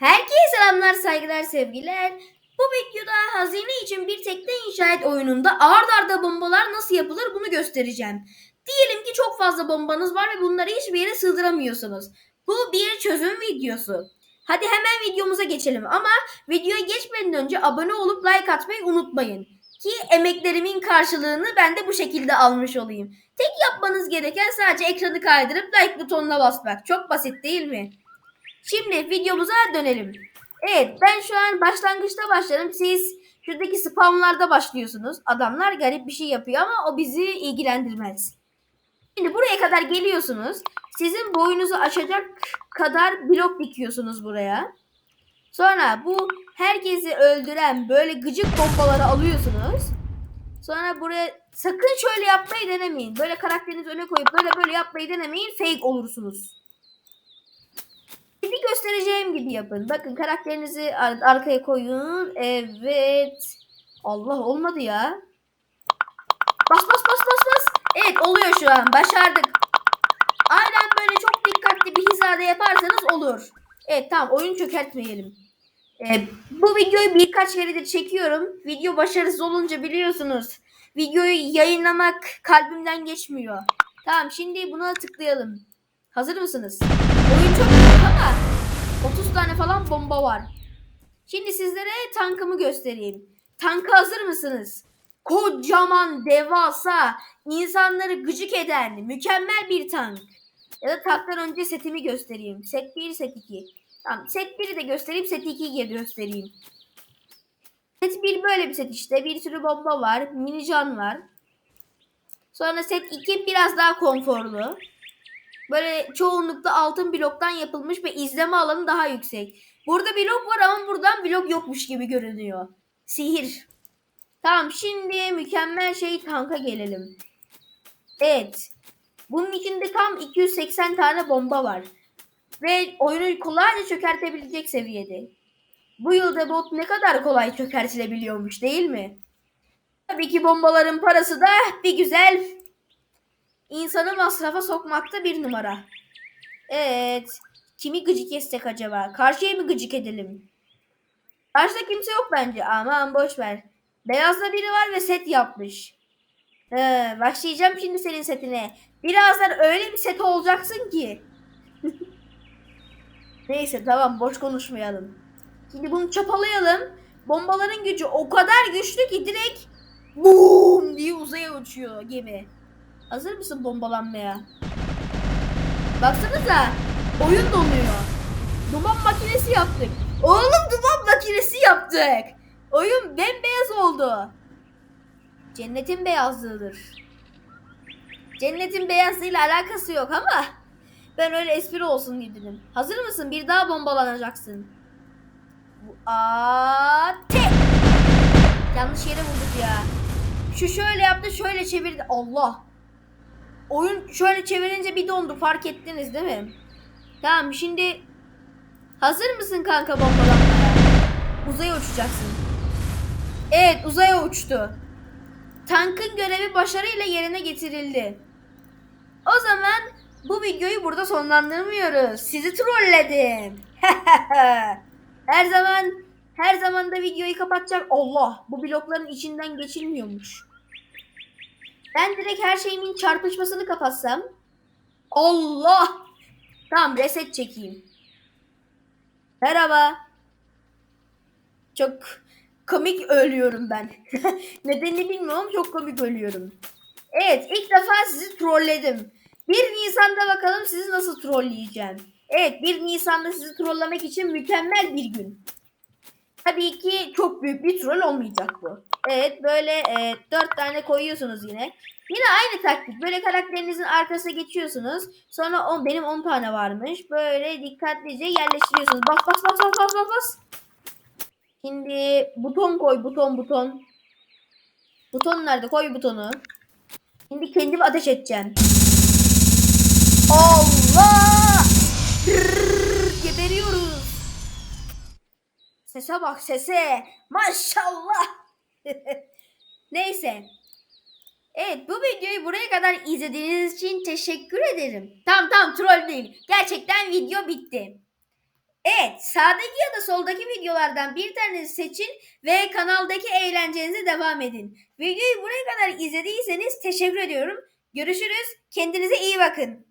Herkese selamlar, saygılar, sevgiler. Bu videoda hazine için bir tekne inşa et oyununda ard arda bombalar nasıl yapılır bunu göstereceğim. Diyelim ki çok fazla bombanız var ve bunları hiçbir yere sığdıramıyorsunuz. Bu bir çözüm videosu. Hadi hemen videomuza geçelim ama videoya geçmeden önce abone olup like atmayı unutmayın. Ki emeklerimin karşılığını ben de bu şekilde almış olayım. Tek yapmanız gereken sadece ekranı kaydırıp like butonuna basmak. Çok basit değil mi? Şimdi videomuza dönelim. Evet ben şu an başlangıçta başladım. Siz şuradaki spamlarda başlıyorsunuz. Adamlar garip bir şey yapıyor ama o bizi ilgilendirmez. Şimdi buraya kadar geliyorsunuz. Sizin boyunuzu aşacak kadar blok dikiyorsunuz buraya. Sonra bu herkesi öldüren böyle gıcık bombaları alıyorsunuz. Sonra buraya sakın şöyle yapmayı denemeyin. Böyle karakterinizi öne koyup böyle böyle yapmayı denemeyin. Fake olursunuz. Şimdi göstereceğim gibi yapın. Bakın karakterinizi ar- arkaya koyun. Evet. Allah olmadı ya. Bas bas bas bas bas. Evet oluyor şu an. Başardık. Aynen böyle çok dikkatli bir hizada yaparsanız olur. Evet tamam oyun çökertmeyelim. Ee, bu videoyu birkaç keredir çekiyorum. Video başarısız olunca biliyorsunuz. Videoyu yayınlamak kalbimden geçmiyor. Tamam şimdi buna tıklayalım. Hazır mısınız? Oyun çok büyük ama 30 tane falan bomba var. Şimdi sizlere tankımı göstereyim. Tanka hazır mısınız? Kocaman, devasa, insanları gıcık eden, mükemmel bir tank. Ya da tanktan önce setimi göstereyim. Set 1, set 2. Tamam, set 1'i de göstereyim, set 2'yi de göstereyim. Set 1 böyle bir set işte. Bir sürü bomba var, mini can var. Sonra set 2 biraz daha konforlu. Böyle çoğunlukla altın bloktan yapılmış ve izleme alanı daha yüksek. Burada blok var ama buradan blok yokmuş gibi görünüyor. Sihir. Tamam şimdi mükemmel şey tanka gelelim. Evet. Bunun içinde tam 280 tane bomba var. Ve oyunu kolayca çökertebilecek seviyede. Bu yılda bot ne kadar kolay çökertilebiliyormuş değil mi? Tabii ki bombaların parası da bir güzel insanı masrafa sokmakta bir numara. Evet. Kimi gıcık etsek acaba? Karşıya mı gıcık edelim? Karşıda kimse yok bence. Aman boş ver. Beyazda biri var ve set yapmış. He, başlayacağım şimdi senin setine. Birazdan öyle bir set olacaksın ki. Neyse tamam boş konuşmayalım. Şimdi bunu çapalayalım. Bombaların gücü o kadar güçlü ki direkt boom diye uzaya uçuyor gemi. Hazır mısın bombalanmaya? Baksanıza oyun donuyor. Duman makinesi yaptık. Oğlum duman makinesi yaptık. Oyun bembeyaz oldu. Cennetin beyazlığıdır. Cennetin beyazlığıyla alakası yok ama ben öyle espri olsun dedim. Hazır mısın? Bir daha bombalanacaksın. Ate. Yanlış yere vurduk ya. Şu şöyle yaptı, şöyle çevirdi. Allah. Oyun şöyle çevirince bir dondu. Fark ettiniz değil mi? Tamam şimdi hazır mısın kanka bombalanmaya? Uzaya uçacaksın. Evet uzaya uçtu. Tankın görevi başarıyla yerine getirildi. O zaman bu videoyu burada sonlandırmıyoruz. Sizi trolledim. her zaman her zaman da videoyu kapatacağım. Allah bu blokların içinden geçilmiyormuş. Ben direkt her şeyimin çarpışmasını kapatsam. Allah. Tamam reset çekeyim. Merhaba. Çok komik ölüyorum ben. Nedenini bilmiyorum çok komik ölüyorum. Evet ilk defa sizi trolledim. 1 Nisan'da bakalım sizi nasıl trolleyeceğim. Evet 1 Nisan'da sizi trollemek için mükemmel bir gün. Tabii ki çok büyük bir troll olmayacak bu. Evet böyle e, 4 tane koyuyorsunuz yine. Yine aynı taktik. Böyle karakterinizin arkasına geçiyorsunuz. Sonra on, benim 10 tane varmış. Böyle dikkatlice yerleştiriyorsunuz. Bas bas bas bas bas bas bas. Şimdi buton koy buton buton. Buton nerede? Koy butonu. Şimdi kendimi ateş edeceğim. Allah! Rrrr, geberiyoruz. Sese bak sese. Maşallah. Neyse. Evet bu videoyu buraya kadar izlediğiniz için teşekkür ederim. Tamam tamam troll değil. Gerçekten video bitti. Evet, sağdaki ya da soldaki videolardan bir tanesi seçin ve kanaldaki eğlencenize devam edin. Videoyu buraya kadar izlediyseniz teşekkür ediyorum. Görüşürüz. Kendinize iyi bakın.